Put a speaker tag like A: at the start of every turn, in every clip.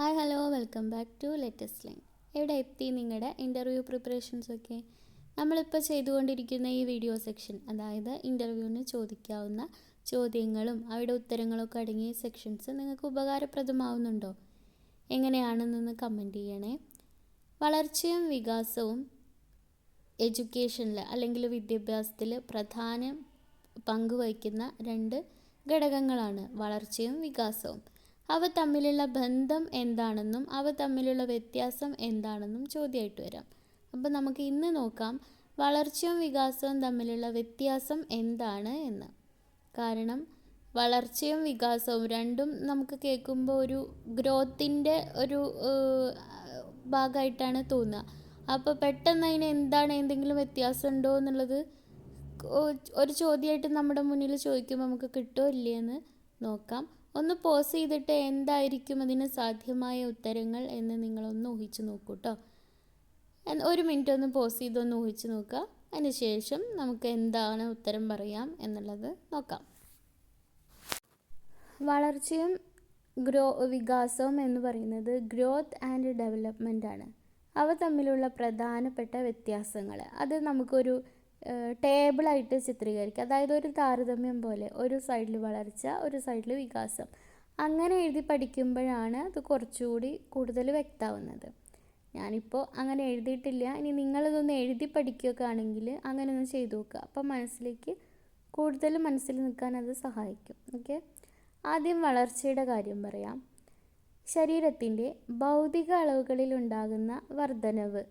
A: Hi hello. Welcome back to latest line എവിടെ എത്തി നിങ്ങളുടെ ഇന്റർവ്യൂ പ്രിപ്പറേഷൻസ് ഒക്കെ? നമ്മളിപ്പോൾ ചെയ്തുകൊണ്ടിരിക്കുന്ന ഈ വീഡിയോ സെക്ഷൻ അതായത് ഇന്റർവ്യൂവിന് ചോദിക്കാവുന്ന ചോദ്യങ്ങളും അവയുടെ ഉത്തരങ്ങളൊക്കെ അടങ്ങിയ സെക്ഷൻസ് നിങ്ങൾക്ക് ഉപകാരപ്രദമാവുന്നുണ്ടോ? എങ്ങനെയാണെന്നൊന്ന് കമന്റ് ചെയ്യണേ. വളർച്ചയും വികാസവും എഡ്യൂക്കേഷനിൽ അല്ലെങ്കിൽ വിദ്യാഭ്യാസത്തിൽ പ്രധാന പങ്ക് വഹിക്കുന്ന രണ്ട് ഘടകങ്ങളാണ് വളർച്ചയും വികാസവും. അവ തമ്മിലുള്ള ബന്ധം എന്താണെന്നും അവ തമ്മിലുള്ള വ്യത്യാസം എന്താണെന്നും ചോദ്യമായിട്ട് വരാം. അപ്പോൾ നമുക്ക് ഇന്ന് നോക്കാം വളർച്ചയും വികാസവും തമ്മിലുള്ള വ്യത്യാസം എന്താണ് എന്ന്. കാരണം വളർച്ചയും വികാസവും രണ്ടും നമുക്ക് കേൾക്കുമ്പോൾ ഒരു ഗ്രോത്തിന്റെ ഒരു ഭാഗമായിട്ടാണ് തോന്നുക. അപ്പോൾ പെട്ടെന്ന് അതിന് എന്താണ് എന്തെങ്കിലും വ്യത്യാസം ഉണ്ടോ എന്നുള്ളത് ഒരു ചോദ്യമായിട്ട് നമ്മുടെ മുന്നിൽ ചോദിക്കുമ്പോൾ നമുക്ക് കിട്ടുമോ ഇല്ലയെന്ന് നോക്കാം. ഒന്ന് പോസ് ചെയ്തിട്ട് എന്തായിരിക്കും അതിന് സാധ്യമായ ഉത്തരങ്ങൾ എന്ന് നിങ്ങളൊന്ന് ഊഹിച്ച് നോക്കൂ കേട്ടോ ഒരു മിനിറ്റ് ഒന്ന് പോസ് ചെയ്തൊന്ന് ഊഹിച്ച് നോക്കുക അതിന് ശേഷം നമുക്ക് എന്താണ് ഉത്തരം പറയാം എന്നുള്ളത് നോക്കാം. വളർച്ചയും ഗ്രോ വികാസവും എന്ന് പറയുന്നത് ഗ്രോത്ത് ആൻഡ് ഡെവലപ്മെന്റ് ആണ്. അവ തമ്മിലുള്ള പ്രധാനപ്പെട്ട വ്യത്യാസങ്ങൾ അത് നമുക്കൊരു ടേബിളായിട്ട് ചിത്രീകരിക്കുക. അതായത് ഒരു താരതമ്യം പോലെ ഒരു സൈഡിൽ വളർച്ച ഒരു സൈഡിൽ വികാസം. അങ്ങനെ എഴുതി പഠിക്കുമ്പോഴാണ് അത് കുറച്ചുകൂടി കൂടുതൽ വ്യക്തമാവുന്നത്. ഞാനിപ്പോൾ അങ്ങനെ എഴുതിയിട്ടില്ല. ഇനി നിങ്ങളിതൊന്ന് എഴുതി പഠിക്കുകയൊക്കെ ആണെങ്കിൽ അങ്ങനെ ഒന്ന് ചെയ്തു നോക്കുക അപ്പം മനസ്സിലേക്ക് കൂടുതൽ മനസ്സിൽ നിൽക്കാൻ അത് സഹായിക്കും. ഓക്കെ? ആദ്യം വളർച്ചയുടെ കാര്യം പറയാം. ശരീരത്തിന്റെ ഭൗതിക അളവുകളിൽ ഉണ്ടാകുന്ന വർധനവ്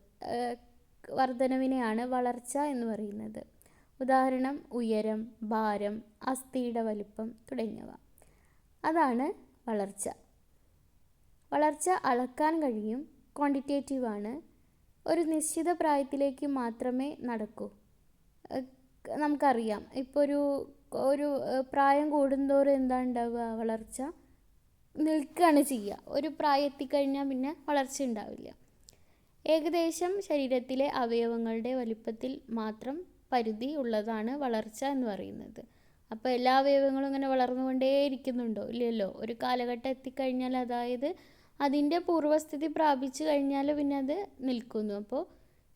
A: വർധനവിനെയാണ് വളർച്ച എന്ന് പറയുന്നത്. ഉദാഹരണം ഉയരം ഭാരം അസ്ഥിയുടെ വലിപ്പം തുടങ്ങിയവ. അതാണ് വളർച്ച. വളർച്ച അളക്കാൻ കഴിയും ക്വാണ്ടിറ്റേറ്റീവ് ആണ്. ഒരു നിശ്ചിത പ്രായത്തിലേക്ക് മാത്രമേ നടക്കൂ. നമുക്കറിയാം. ഇപ്പോൾ ഒരു ഒരു പ്രായം കൂടുന്തോറും എന്താ ഉണ്ടാവുക വളർച്ച നിൽക്കുകയാണ് ചെയ്യുക ഒരു പ്രായം എത്തിക്കഴിഞ്ഞാൽ പിന്നെ വളർച്ച ഉണ്ടാവില്ല. ഏകദേശം ശരീരത്തിലെ അവയവങ്ങളുടെ വലിപ്പത്തിൽ മാത്രം പരിധി ഉള്ളതാണ് വളർച്ച എന്ന് പറയുന്നത്. അപ്പോൾ എല്ലാ അവയവങ്ങളും ഇങ്ങനെ വളർന്നുകൊണ്ടേ ഇരിക്കുന്നുണ്ടോ ഇല്ലല്ലോ. ഒരു കാലഘട്ടം എത്തിക്കഴിഞ്ഞാൽ അതായത് അതിന്റെ പൂർവസ്ഥിതി പ്രാപിച്ചു കഴിഞ്ഞാൽ പിന്നെ അത് നിൽക്കുന്നു. അപ്പോൾ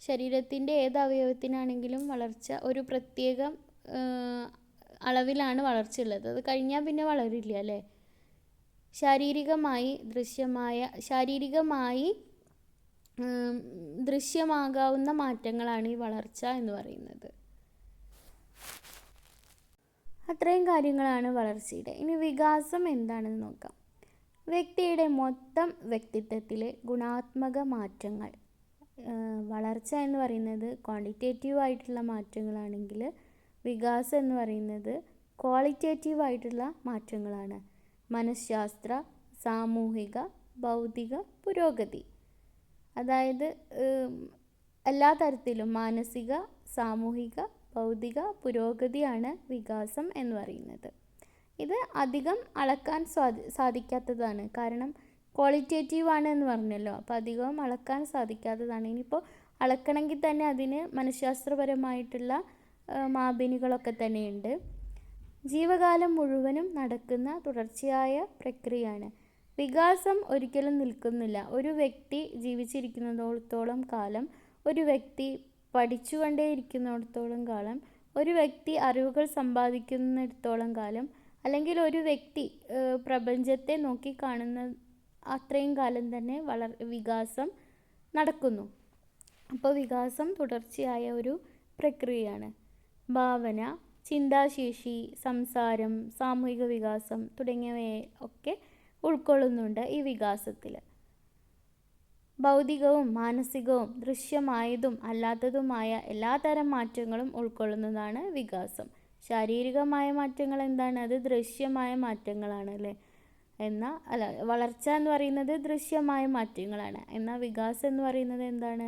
A: ശരീരത്തിന്റെ ഏത് അവയവത്തിനാണെങ്കിലും വളർച്ച ഒരു പ്രത്യേക അളവിലാണ് വളർച്ച ഉള്ളത് അത് കഴിഞ്ഞാൽ പിന്നെ വളരില്ല അല്ലേ? ശാരീരികമായി ദൃശ്യമായ ശാരീരികമായി ദൃശ്യമാകാവുന്ന മാറ്റങ്ങളാണ് ഈ വളർച്ച എന്ന് പറയുന്നത്. അത്രയും കാര്യങ്ങളാണ് വളർച്ചയുടെ. ഇനി വികാസം എന്താണെന്ന് നോക്കാം. വ്യക്തിയുടെ മൊത്തം വ്യക്തിത്വത്തിലെ ഗുണാത്മക മാറ്റങ്ങൾ വളർച്ച എന്ന് പറയുന്നത് ക്വാണ്ടിറ്റേറ്റീവ് ആയിട്ടുള്ള മാറ്റങ്ങളാണെങ്കിൽ വികാസം എന്ന് പറയുന്നത് ക്വാളിറ്റേറ്റീവ് ആയിട്ടുള്ള മാറ്റങ്ങളാണ്. മനഃശാസ്ത്ര സാമൂഹിക ഭൗതിക പുരോഗതി. അതായത് എല്ലാ തരത്തിലും മാനസിക സാമൂഹിക ഭൗതിക പുരോഗതിയാണ് വികാസം എന്ന് പറയുന്നത്. ഇത് അധികം അളക്കാൻ സ്വാധി സാധിക്കാത്തതാണ്. കാരണം ക്വാളിറ്റേറ്റീവ് ആണ് എന്ന് പറഞ്ഞല്ലോ. അപ്പോൾ അധികം അളക്കാൻ സാധിക്കാത്തതാണ്. ഇനിയിപ്പോൾ അളക്കണമെങ്കിൽ തന്നെ അതിന് മനഃശാസ്ത്രപരമായിട്ടുള്ള മാബിനികളൊക്കെ തന്നെയുണ്ട്. ജീവകാലം മുഴുവനും നടക്കുന്ന തുടർച്ചയായ പ്രക്രിയയാണ്. വികാസം ഒരിക്കലും നിൽക്കുന്നില്ല. ഒരു വ്യക്തി ജീവിച്ചിരിക്കുന്നിടത്തോളം കാലം ഒരു വ്യക്തി പഠിച്ചുകൊണ്ടേയിരിക്കുന്നിടത്തോളം കാലം ഒരു വ്യക്തി അറിവുകൾ സമ്പാദിക്കുന്നിടത്തോളം കാലം അല്ലെങ്കിൽ ഒരു വ്യക്തി പ്രപഞ്ചത്തെ നോക്കി കാണുന്ന അത്രയും കാലം തന്നെ വളർ വികാസം നടക്കുന്നു. അപ്പോൾ വികാസം തുടർച്ചയായ ഒരു പ്രക്രിയയാണ്. ഭാവന ചിന്താശേഷി സംസാരം സാമൂഹിക വികാസം തുടങ്ങിയവയെ ഒക്കെ ഉൾക്കൊള്ളുന്നുണ്ട് ഈ വികാസത്തിൽ ഭൗതികവും മാനസികവും ദൃശ്യമായതും അല്ലാത്തതുമായ എല്ലാതരം മാറ്റങ്ങളും ഉൾക്കൊള്ളുന്നതാണ് വികാസം. ശാരീരികമായ മാറ്റങ്ങൾ എന്താണ്? അത് ദൃശ്യമായ മാറ്റങ്ങളാണ് അല്ലേ? എന്നാൽ അല്ല വളർച്ച എന്ന് പറയുന്നത് ദൃശ്യമായ മാറ്റങ്ങളാണ്. എന്നാൽ വികാസം എന്ന് പറയുന്നത് എന്താണ്?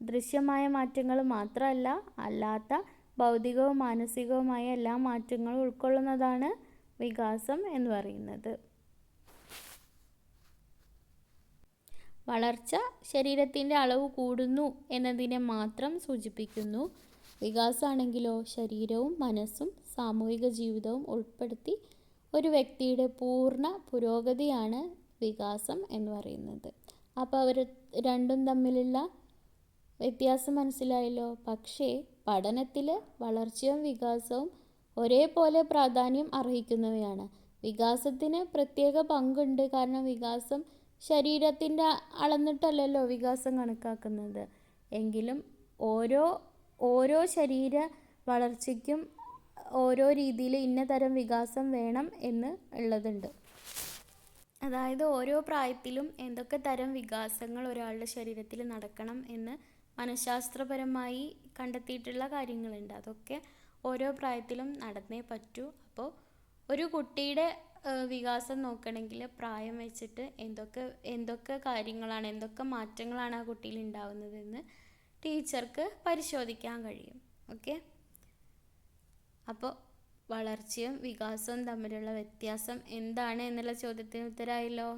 A: ദൃശ്യമായ മാറ്റങ്ങൾ മാത്രമല്ല അല്ലാത്ത ഭൗതികവും മാനസികവുമായ എല്ലാ മാറ്റങ്ങളും ഉൾക്കൊള്ളുന്നതാണ് വികാസം എന്ന് പറയുന്നത്. വളർച്ച ശരീരത്തിന്റെ അളവ് കൂടുന്നു എന്നതിനെ മാത്രം സൂചിപ്പിക്കുന്നു. വികാസമാണെങ്കിലോ ശരീരവും മനസ്സും സാമൂഹിക ജീവിതവും ഉൾപ്പെടുത്തി ഒരു വ്യക്തിയുടെ പൂർണ പുരോഗതിയാണ് വികാസം എന്ന് പറയുന്നത്. അപ്പോൾ അവർ രണ്ടും തമ്മിലുള്ള വ്യത്യാസം മനസ്സിലായല്ലോ. പക്ഷേ പഠനത്തിൽ വളർച്ചയും വികാസവും ഒരേപോലെ പ്രാധാന്യം അർഹിക്കുന്നവയാണ്. വികാസത്തിന് പ്രത്യേക പങ്കുണ്ട്. കാരണം വികാസം ശരീരത്തിന്റെ അളന്നിട്ടല്ലല്ലോ വികാസം കണക്കാക്കുന്നത്. എങ്കിലും ഓരോ ഓരോ ശരീര വളർച്ചയ്ക്കും ഓരോ രീതിയിൽ ഇന്ന തരം വികാസം വേണം എന്ന് ഉള്ളതുണ്ട്. അതായത് ഓരോ പ്രായത്തിലും എന്തൊക്കെ തരം വികാസങ്ങൾ ഒരാളുടെ ശരീരത്തിൽ നടക്കണം എന്ന് മനഃശാസ്ത്രപരമായി കണ്ടെത്തിയിട്ടുള്ള കാര്യങ്ങളുണ്ട്. അതൊക്കെ ഓരോ പ്രായത്തിലും നടന്നേ പറ്റൂ. അപ്പോൾ ഒരു കുട്ടിയുടെ വികാസം നോക്കണമെങ്കിൽ പ്രായം വെച്ചിട്ട് എന്തൊക്കെ എന്തൊക്കെ കാര്യങ്ങളാണ് എന്തൊക്കെ മാറ്റങ്ങളാണ് ആ കുട്ടിയിൽ ഉണ്ടാവുന്നതെന്ന് ടീച്ചർക്ക് പരിശോധിക്കാൻ കഴിയും. ഓക്കെ? അപ്പോൾ വളർച്ചയും വികാസവും തമ്മിലുള്ള വ്യത്യാസം എന്താണ് എന്നുള്ള ചോദ്യത്തിന് ഉത്തരമായല്ലോ